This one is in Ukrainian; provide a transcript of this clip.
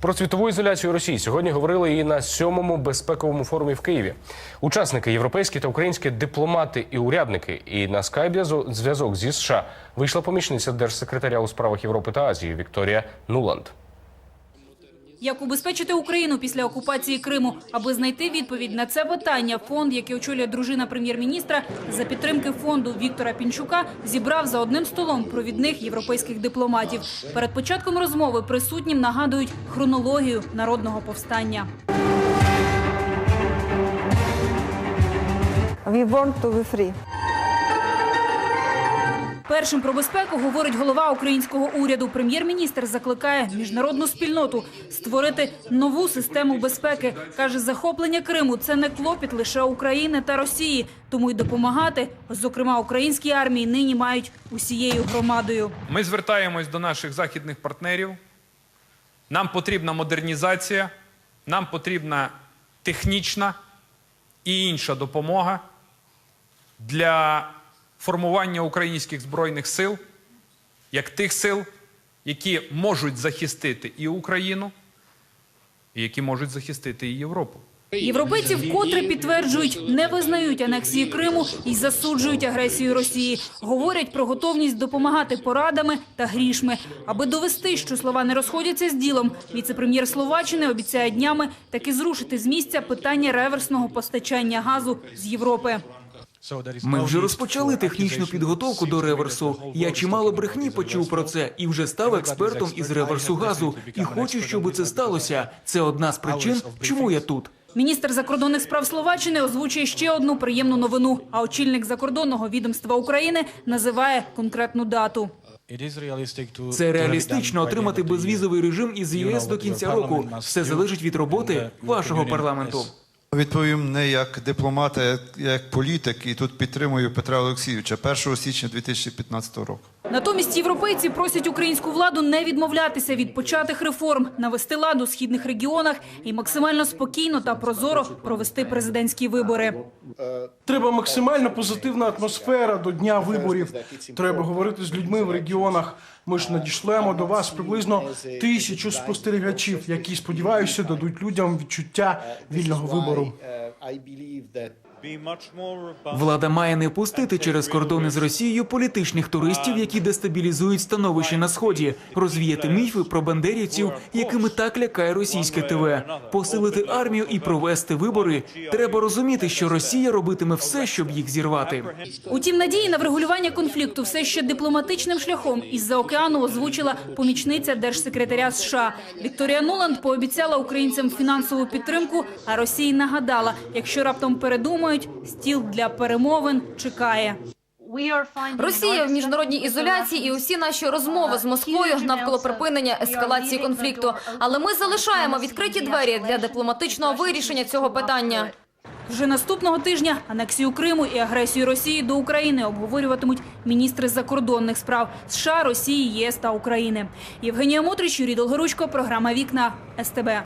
Про світову ізоляцію Росії сьогодні говорили і на сьомому безпековому форумі в Києві. Учасники європейські та українські дипломати і урядники. І на скайп зв'язок зі США вийшла помічниця держсекретаря у справах Європи та Азії Вікторія Нуланд. Як убезпечити Україну після окупації Криму, аби знайти відповідь на це питання, фонд, який очолює дружина прем'єр-міністра, за підтримки фонду Віктора Пінчука зібрав за одним столом провідних європейських дипломатів. Перед початком розмови присутнім нагадують хронологію народного повстання. We want to be free. Першим про безпеку говорить голова українського уряду. Прем'єр-міністр закликає міжнародну спільноту створити нову систему безпеки. каже, захоплення Криму це не клопіт лише України та Росії. Тому й допомагати, зокрема українській армії, нині мають усією громадою. Ми звертаємось до наших західних партнерів. Нам потрібна модернізація, нам потрібна технічна і інша допомога для формування українських збройних сил як тих сил, які можуть захистити і Україну, і які можуть захистити і Європу. Європейці вкотре підтверджують, не визнають анексії Криму і засуджують агресію Росії. Говорять про готовність допомагати порадами та грішми. Аби довести, що слова не розходяться з ділом, віце-прем'єр Словаччини обіцяє днями таки зрушити з місця питання реверсного постачання газу з Європи. Ми вже розпочали технічну підготовку до реверсу. Я чимало брехні почув про це і вже став експертом із реверсу газу. І хочу, щоб це сталося. Це одна з причин, чому я тут. Міністр закордонних справ Словаччини озвучує ще одну приємну новину. А очільник закордонного відомства України називає конкретну дату. Це реалістично отримати безвізовий режим із ЄС до кінця року. Все залежить від роботи вашого парламенту. Відповім не як дипломат, а як- політик, і тут підтримую Петра Олексійовича 1 січня 2015 року. Натомість європейці просять українську владу не відмовлятися від початих реформ, навести лад у східних регіонах і максимально спокійно та прозоро провести президентські вибори. Треба максимально позитивна атмосфера до дня виборів. Треба говорити з людьми в регіонах. Ми ж надішлемо до вас приблизно тисячу спостерігачів, які сподіваюся дадуть людям відчуття вільного вибору. Влада має не пустити через кордони з Росією політичних туристів, які дестабілізують становище на сході, розвіяти міфи про бандерівців, якими так лякає російське ТВ, посилити армію і провести вибори. Треба розуміти, що Росія робитиме все, щоб їх зірвати. Утім, надії на врегулювання конфлікту все ще дипломатичним шляхом із-за океану озвучила помічниця держсекретаря США. Вікторія Нуланд пообіцяла українцям фінансову підтримку, а Росії нагадала, якщо раптом передумають, стіл для перемовин чекає. Росія в міжнародній ізоляції і усі наші розмови з Москвою навколо припинення ескалації конфлікту. Але ми залишаємо відкриті двері для дипломатичного вирішення цього питання. Вже наступного тижня анексію Криму і агресію Росії до України обговорюватимуть міністри закордонних справ США, Росії, ЄС та України. Євгенія Мотрич, Юрій Долгоручко, програма Вікна СТБ.